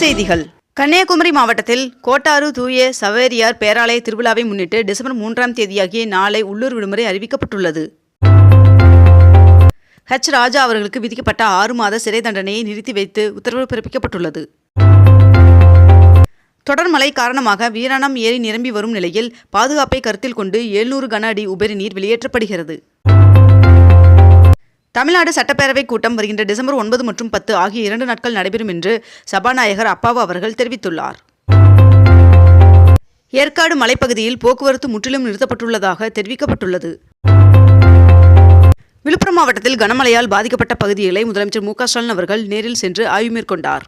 செய்திகள். கன்னியாகுமரி மாவட்டத்தில் கோட்டாறு தூய சவேரியார் பேராலய திருவிழாவை முன்னிட்டு டிசம்பர் மூன்றாம் தேதியாகிய நாளை உள்ளூர் விடுமுறை அறிவிக்கப்பட்டுள்ளது. ஹெச். ராஜா அவர்களுக்கு விதிக்கப்பட்ட ஆறு மாத சிறை தண்டனையை நிறுத்தி வைத்து உத்தரவு பிறப்பிக்கப்பட்டுள்ளது. தொடர் மழை காரணமாக வீராணம் ஏரி நிரம்பி வரும் நிலையில் பாதுகாப்பை கருத்தில் கொண்டு எழுநூறு கன அடி உபரி நீர் வெளியேற்றப்படுகிறது. தமிழ்நாடு சட்டப்பேரவை கூட்டம் வருகின்ற டிசம்பர் ஒன்பது மற்றும் பத்து ஆகிய இரண்டு நாட்கள் நடைபெறும் என்று சபாநாயகர் அப்பாவு அவர்கள் தெரிவித்துள்ளார். ஏற்காடு மலைப்பகுதியில் போக்குவரத்து முற்றிலும் நிறுத்தப்பட்டுள்ளதாக தெரிவிக்கப்பட்டுள்ளது. விழுப்புரம் மாவட்டத்தில் கனமழையால் பாதிக்கப்பட்ட பகுதிகளை முதலமைச்சர் மு ஸ்டாலின் அவர்கள் நேரில் சென்று ஆய்வு மேற்கொண்டார்.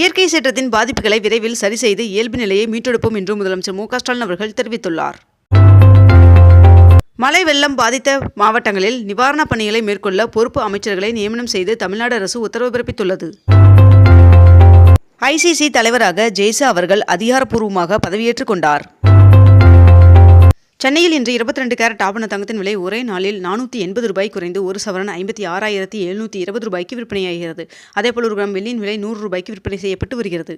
இயற்கை சீற்றத்தின் பாதிப்புகளை விரைவில் சரி செய்து இயல்பு நிலையை மீட்டெடுப்போம் என்று முதலமைச்சர் மு ஸ்டாலின் அவர்கள் தெரிவித்துள்ளார். மழை வெள்ளம் பாதித்த மாவட்டங்களில் நிவாரணப் பணிகளை மேற்கொள்ள பொறுப்பு அமைச்சர்களை நியமனம் செய்து தமிழ்நாடு அரசு உத்தரவு பிறப்பித்துள்ளது. ஐசிசி தலைவராக ஜெய்சா அவர்கள் அதிகாரப்பூர்வமாக பதவியேற்றுக் கொண்டார். சென்னையில் இன்று இருபத்தி ரெண்டு கேரட் ஆபண தங்கத்தின் விலை ஒரே நாளில் நானூற்றி எண்பது ரூபாய் குறைந்து ஒரு சவரன் ஐம்பத்தி ஆறாயிரத்தி எழுநூற்றி இருபது ரூபாய்க்கு விற்பனையாகிறது. அதேபோல் ஒரு கிராம் வெள்ளியின் விலை நூறு ரூபாய்க்கு விற்பனை செய்யப்பட்டு வருகிறது.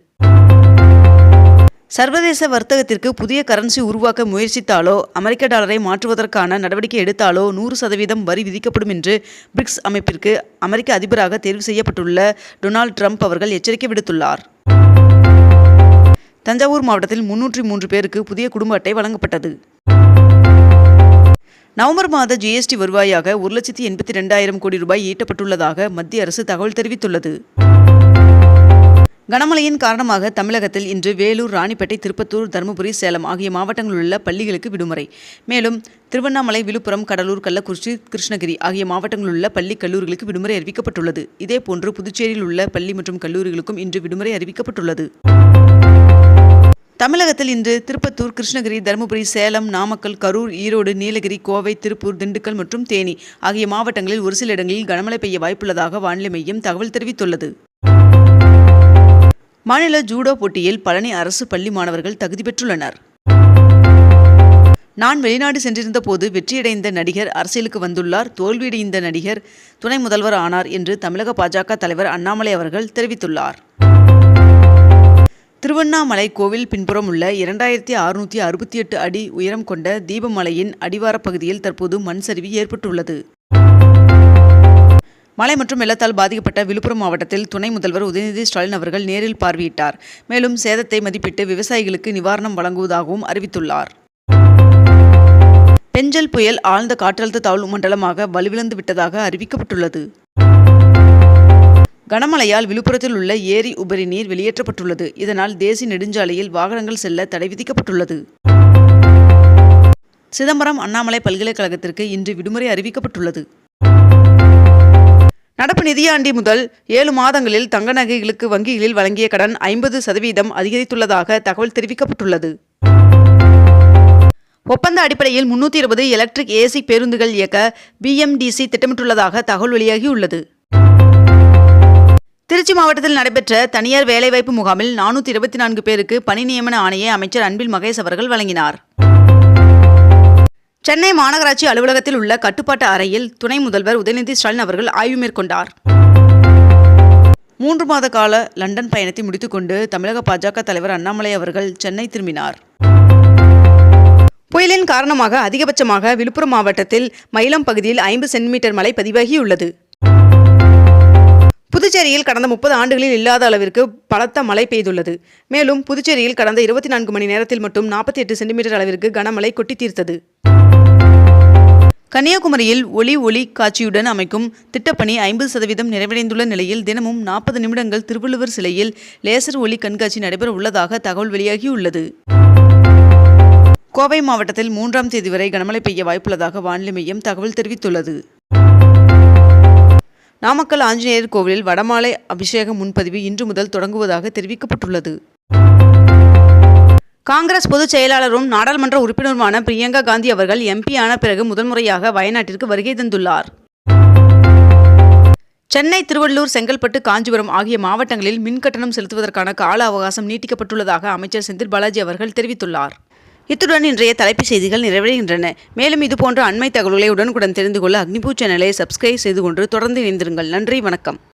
சர்வதேச வர்த்தகத்திற்கு புதிய கரன்சி உருவாக்க முயற்சித்தாலோ அமெரிக்க டாலரை மாற்றுவதற்கான நடவடிக்கை எடுத்தாலோ நூறு சதவீதம் வரி விதிக்கப்படும் என்று பிரிக்ஸ் அமைப்பிற்கு அமெரிக்க அதிபராக தேர்வு செய்யப்பட்டுள்ள டொனால்ட் ட்ரம்ப் அவர்கள் எச்சரிக்கை விடுத்துள்ளார். தஞ்சாவூர் மாவட்டத்தில் முன்னூற்றி மூன்று பேருக்கு புதிய குடும்ப அட்டை வழங்கப்பட்டது. நவம்பர் மாத ஜிஎஸ்டி வருவாயாக ஒரு லட்சத்தி எண்பத்தி ரெண்டாயிரம் கோடி ரூபாய் ஈட்டப்பட்டுள்ளதாக மத்திய அரசு தகவல் தெரிவித்துள்ளது. கனமழையின் காரணமாக தமிழகத்தில் இன்று வேலூர் ராணிப்பேட்டை திருப்பத்தூர் தருமபுரி சேலம் ஆகிய மாவட்டங்களில் உள்ள பள்ளிகளுக்கு விடுமுறை. மேலும் திருவண்ணாமலை விழுப்புரம் கடலூர் கள்ளக்குறிச்சி கிருஷ்ணகிரி ஆகிய மாவட்டங்களில் உள்ள பள்ளி கல்லூரிகளுக்கு விடுமுறை அறிவிக்கப்பட்டுள்ளது. இதேபோன்று புதுச்சேரியில் உள்ள பள்ளி மற்றும் கல்லூரிகளுக்கும் இன்று விடுமுறை அறிவிக்கப்பட்டுள்ளது. தமிழகத்தில் இன்று திருப்பத்தூர் கிருஷ்ணகிரி தருமபுரி சேலம் நாமக்கல் கரூர் ஈரோடு நீலகிரி கோவை திருப்பூர் திண்டுக்கல் மற்றும் தேனி ஆகிய மாவட்டங்களில் ஒரு சில இடங்களில் கனமழை பெய்ய வாய்ப்புள்ளதாக வானிலை மையம் தகவல் தெரிவித்துள்ளது. மாநில ஜூடோ போட்டியில் பழனி அரசு பள்ளி மாணவர்கள் தகுதி பெற்றுள்ளனர். நான் வெளிநாடு சென்றிருந்த போது வெற்றியடைந்த நடிகர் அரசியலுக்கு வந்துள்ளார். தோல்வியடைந்த நடிகர் துணை முதல்வர் ஆனார் என்று தமிழக பாஜக தலைவர் அண்ணாமலை அவர்கள் தெரிவித்துள்ளார். திருவண்ணாமலை கோவில் பின்புறம் உள்ள இரண்டாயிரத்தி அறுநூற்றி அறுபத்தி எட்டு அடி உயரம் கொண்ட தீபமலையின் அடிவாரப் பகுதியில் தற்போது மண் சரிவு ஏற்பட்டுள்ளது. மழை மற்றும் வெள்ளத்தால் பாதிக்கப்பட்ட விழுப்புரம் மாவட்டத்தில் துணை முதல்வர் உதயநிதி ஸ்டாலின் அவர்கள் நேரில் பார்வையிட்டார். மேலும் சேதத்தை மதிப்பிட்டு விவசாயிகளுக்கு நிவாரணம் வழங்குவதாகவும் அறிவித்துள்ளார். பெஞ்சல் புயல் ஆழ்ந்த காற்றழுத்த தாழ்வு மண்டலமாக வலுவிழந்து விட்டதாக அறிவிக்கப்பட்டுள்ளது. கனமழையால் விழுப்புரத்தில் உள்ள ஏரி உபரி நீர் வெளியேற்றப்பட்டுள்ளது. இதனால் தேசிய நெடுஞ்சாலையில் வாகனங்கள் செல்ல தடை விதிக்கப்பட்டுள்ளது. சிதம்பரம் அண்ணாமலை பல்கலைக்கழகத்திற்கு இன்று விடுமுறை அறிவிக்கப்பட்டுள்ளது. நடப்பு நிதியாண்டி முதல் ஏழு மாதங்களில் தங்க நகைகளுக்கு வங்கிகளில் வழங்கிய கடன் ஐம்பது சதவீதம் அதிகரித்துள்ளதாக தகவல் தெரிவிக்கப்பட்டுள்ளது. ஒப்பந்த அடிப்படையில் முன்னூற்றி இருபது எலக்ட்ரிக் ஏசி பேருந்துகள் இயக்க பிஎம்டிசி திட்டமிட்டுள்ளதாக தகவல் வெளியாகியுள்ளது. திருச்சி மாவட்டத்தில் நடைபெற்ற தனியார் வேலைவாய்ப்பு முகாமில் நானூற்றி இருபத்தி நான்கு பேருக்கு பணி நியமன ஆணையை அமைச்சர் அன்பில் மகேஷ் அவர்கள் வழங்கினார். சென்னை மாநகராட்சி அலுவலகத்தில் உள்ள கட்டுப்பாட்டு அறையில் துணை முதல்வர் உதயநிதி ஸ்டாலின் அவர்கள் ஆய்வு மேற்கொண்டார். மூன்று மாத கால லண்டன் பயணத்தை முடித்துக்கொண்டு தமிழக பாஜக தலைவர் அண்ணாமலை அவர்கள் சென்னை திரும்பினார். புயலின் காரணமாக அதிகபட்சமாக விழுப்புரம் மாவட்டத்தில் மயிலம் பகுதியில் ஐம்பது சென்டிமீட்டர் மழை பதிவாகியுள்ளது. புதுச்சேரியில் கடந்த முப்பது ஆண்டுகளில் இல்லாத அளவிற்கு பலத்த மழை பெய்துள்ளது. மேலும் புதுச்சேரியில் கடந்த இருபத்தி நான்கு மணி நேரத்தில் மட்டும் நாற்பத்தி எட்டு சென்டிமீட்டர் அளவிற்கு கனமழை கொட்டி தீர்த்தது. கன்னியாகுமரியில் ஒளி ஒளி காட்சியுடன் அமைக்கும் திட்டப்பணி ஐம்பது சதவீதம் நிறைவடைந்துள்ள நிலையில் தினமும் நாற்பது நிமிடங்கள் திருவள்ளுவர் சிலையில் லேசர் ஒளி கண்காட்சி நடைபெற உள்ளதாக தகவல் வெளியாகியுள்ளது. கோவை மாவட்டத்தில் மூன்றாம் தேதி வரை கனமழை பெய்ய வாய்ப்புள்ளதாக வானிலை மையம் தகவல் தெரிவித்துள்ளது. நாமக்கல் ஆஞ்சநேயர் கோவிலில் வடமாலை அபிஷேக முன்பதிவு இன்று முதல் தொடங்குவதாக தெரிவிக்கப்பட்டுள்ளது. காங்கிரஸ் பொதுச் செயலாளரும் நாடாளுமன்ற உறுப்பினருமான பிரியங்கா காந்தி அவர்கள் எம்பியான பிறகு முதன்முறையாக வயநாட்டிற்கு வருகை தந்துள்ளார். சென்னை திருவள்ளூர் செங்கல்பட்டு காஞ்சிபுரம் ஆகிய மாவட்டங்களில் மின்கட்டணம் செலுத்துவதற்கான கால அவகாசம் நீட்டிக்கப்பட்டுள்ளதாக அமைச்சர் செந்தில் பாலாஜி அவர்கள் தெரிவித்துள்ளார். இத்துடன் இன்றைய தலைப்புச் செய்திகள் நிறைவடைகின்றன. மேலும் இதுபோன்ற அண்மை தகவல்களை உடனுக்குடன் தெரிந்து கொள்ள அக்னிபூ சேனலை சப்ஸ்கிரைப் செய்து கொண்டு தொடர்ந்து இணைந்திருங்கள். நன்றி வணக்கம்.